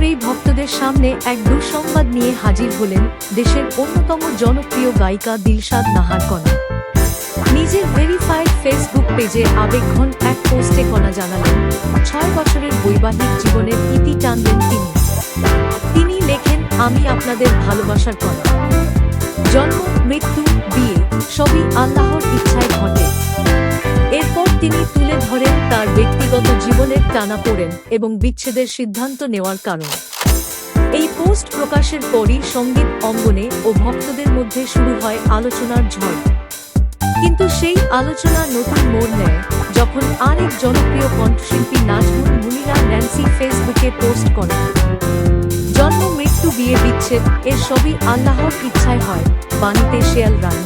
করেই ভক্তদের সামনে এক দুঃসংবাদ নিয়ে হাজির হলেন দেশের অন্যতম জনপ্রিয় গায়িকা দিলশাদ নাহার কণা নিজের ভেরিফাইড ফেসবুক পেজে আবেগঘন এক পোস্টে কণা জানালেন, ছয় বছরের বৈবাহিক জীবনের ইতি টানলেন তিনি। তিনি লেখেন, আমি আপনাদের ভালোবাসার কণা জন্ম, মৃত্যু, বিয়ে, সবই আল্লাহর ইচ্ছায় ঘটে। এরপর তিনি তুলে ধরেন তার ব্যক্তিগত জীবনের টানাপোড়েন এবং বিচ্ছেদের সিদ্ধান্ত নেওয়ার কারণ। এই পোস্ট প্রকাশের পরই সংগীত অঙ্গনে ও ভক্তদের মধ্যে শুরু হয় আলোচনার ঝড়। কিন্তু সেই আলোচনা নতুন মোড় নেয় যখন আরেক জনপ্রিয় কণ্ঠশিল্পী নাজমুল মুনিরা ন্যান্সি ফেসবুকে পোস্ট করেন। জন্ম, মৃত্যু, বিয়ে, বিচ্ছেদ, এর সবই আল্লাহর ইচ্ছায় হয়, বাণীতে শেয়াল রানী।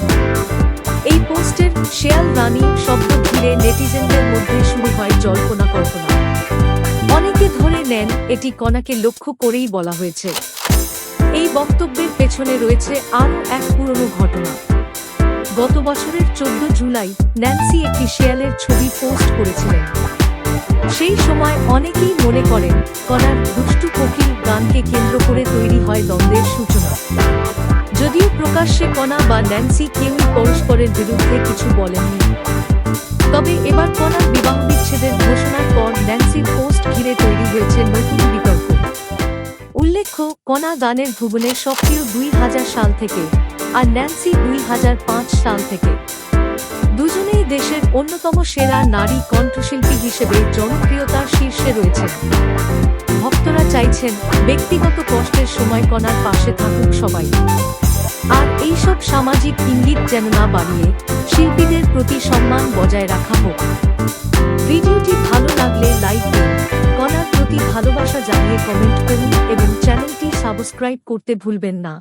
এই পোস্টের শেয়াল রানী শব্দ ঘিরে নেটিজেনদের মধ্যে শুরু হয় জল্পনা নেন, এটি কণাকে লক্ষ্য করেই বলা হয়েছে। এই বক্তব্যের পেছনে রয়েছে আরও এক পুরনো ঘটনা। গত বছরের চোদ্দ জুলাই ন্যান্সি একটি শেয়ালের ছবি পোস্ট করেছিলেন। সেই সময় অনেকেই মনে করেন, কণার দুষ্টু কোকিল গানকে কেন্দ্র করে তৈরি হয় দ্বন্দ্বের সূচনা। যদিও প্রকাশ্যে কণা বা ন্যান্সি কেউই পরস্পরের বিরুদ্ধে কিছু বলেননি। তবে এবার কণার বিবাহ বিচ্ছেদের ঘোষণার পর ন্যান্সির কণা গানের ভুবনে সক্রিয় দুই হাজার সাল থেকে আর ন্যান্সি দুই হাজার পাঁচ সাল থেকে। দুজনেই দেশের অন্যতম সেরা নারী কণ্ঠশিল্পী হিসেবে জনপ্রিয়তার শীর্ষে রয়েছেন ভক্তরা চাইছেন ব্যক্তিগত কষ্টের সময় কণার পাশে থাকুক সবাই। আর এইসব সামাজিক ইঙ্গিত যেন না বাড়িয়ে শিল্পীদের প্রতি সম্মান বজায় রাখা হোক। ভিডিওটি ভালোবাসা জানিয়ে কমেন্ট করুন এবং চ্যানেলটি সাবস্ক্রাইব করতে ভুলবেন না।